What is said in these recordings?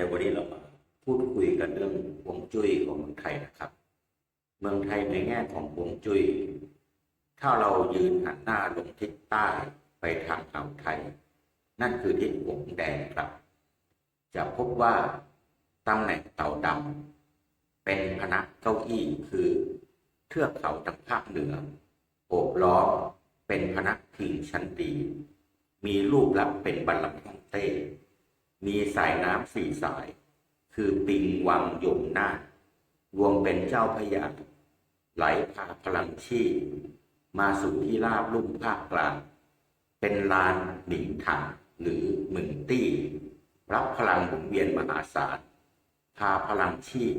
แต่วันนี้เรามาพูดคุยกันเรื่องฮวงจุ้ยของเมืองไทยนะครับ เมืองไทยในแง่ของฮวงจุ้ย ถ้าเรายืนหันหน้าลงทิศใต้ไปทางอ่าวไทย นั่นคือทิศหงแดงครับ จะพบว่าตำแหน่งเต่าดำเป็นพนักเก้าอี้คือเทือกเขาทางภาคเหนือโอบล้อมเป็นพนักพิงชั้นดี มีรูปลักษณ์เป็นบัลลังก์ฮ่องเต้ มีสายน้ำสี่สาย คือปิงวังยมนาครวมเป็นเจ้าพยาไหลพาพลังชีพมาสู่ที่ราบลุ่มภาคกลาง เป็นลานหนิงถังหรือหมึงตี้ รับพลังหมุนเวียนมหาศาล พาพลังชีพ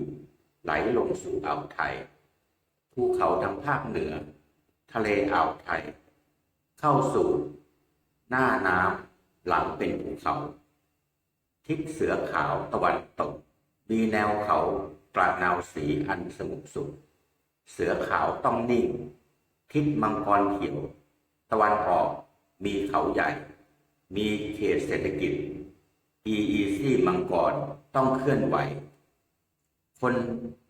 ไหลลงสู่อ่าวไทย ภูเขาทางภาคเหนือ ทะเลอ่าวไทย เข้าสู่ หน้าน้ำหลังเป็นภูเขา ทิศเสือขาวตะวันตก มีแนวเขากระนาวสีอันสงบสุข เสือขาวต้องนิ่ง ทิศมังกรเขียว ตะวันออกมีเขาใหญ่ มีเขตเศรษฐกิจ EEC มังกรต้องเคลื่อนไหว คน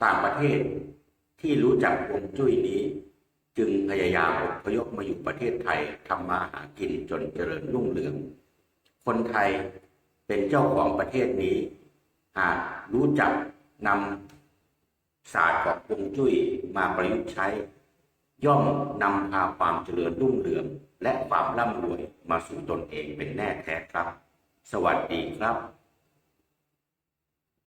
ต่างประเทศที่รู้จักวงจุ้ยนี้ จึงพยายามอพยพมาอยู่ประเทศไทยทำมาหากินจนเจริญรุ่งเรือง คนไทย เป็นเจ้าของประเทศนี้ หากรู้จักนำศาสตร์ของฮวงจุ้ยมาประยุกต์ใช้ ย่อมนำพาความเจริญรุ่งเรือง และความร่ำรวยมาสู่ตนเองเป็นแน่แท้ครับ สวัสดีครับ